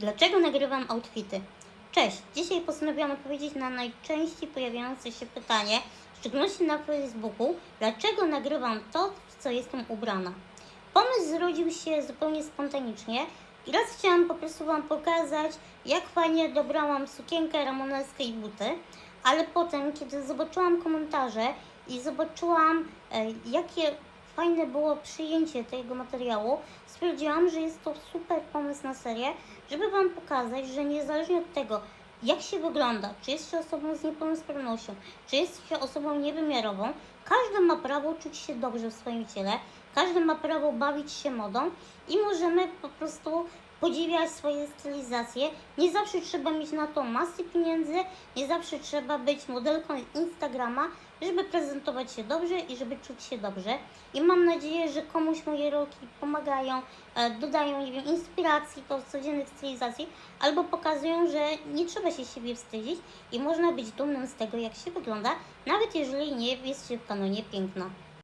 Dlaczego nagrywam outfity? Cześć! Dzisiaj postanowiłam odpowiedzieć na najczęściej pojawiające się pytanie, w szczególności na Facebooku, dlaczego nagrywam to, w co jestem ubrana. Pomysł zrodził się zupełnie spontanicznie i raz chciałam po prostu Wam pokazać, jak fajnie dobrałam sukienkę, ramoneskę i buty, ale potem, kiedy zobaczyłam komentarze i zobaczyłam, e, jakie fajne było przyjęcie tego materiału, stwierdziłam, że jest to super pomysł na serię, żeby Wam pokazać, że niezależnie od tego, jak się wygląda, czy jest się osobą z niepełnosprawnością, czy jest się osobą niewymiarową, każdy ma prawo czuć się dobrze w swoim ciele, każdy ma prawo bawić się modą i możemy po prostu podziwiać swoje stylizacje. Nie zawsze trzeba mieć na to masy pieniędzy, nie zawsze trzeba być modelką Instagrama, żeby prezentować się dobrze i żeby czuć się dobrze. I mam nadzieję, że komuś moje rolki pomagają, e, dodają, nie wiem, inspiracji do codziennych stylizacji, albo pokazują, że nie trzeba się siebie wstydzić i można być dumnym z tego, jak się wygląda, nawet jeżeli nie jest się w kanonie piękna.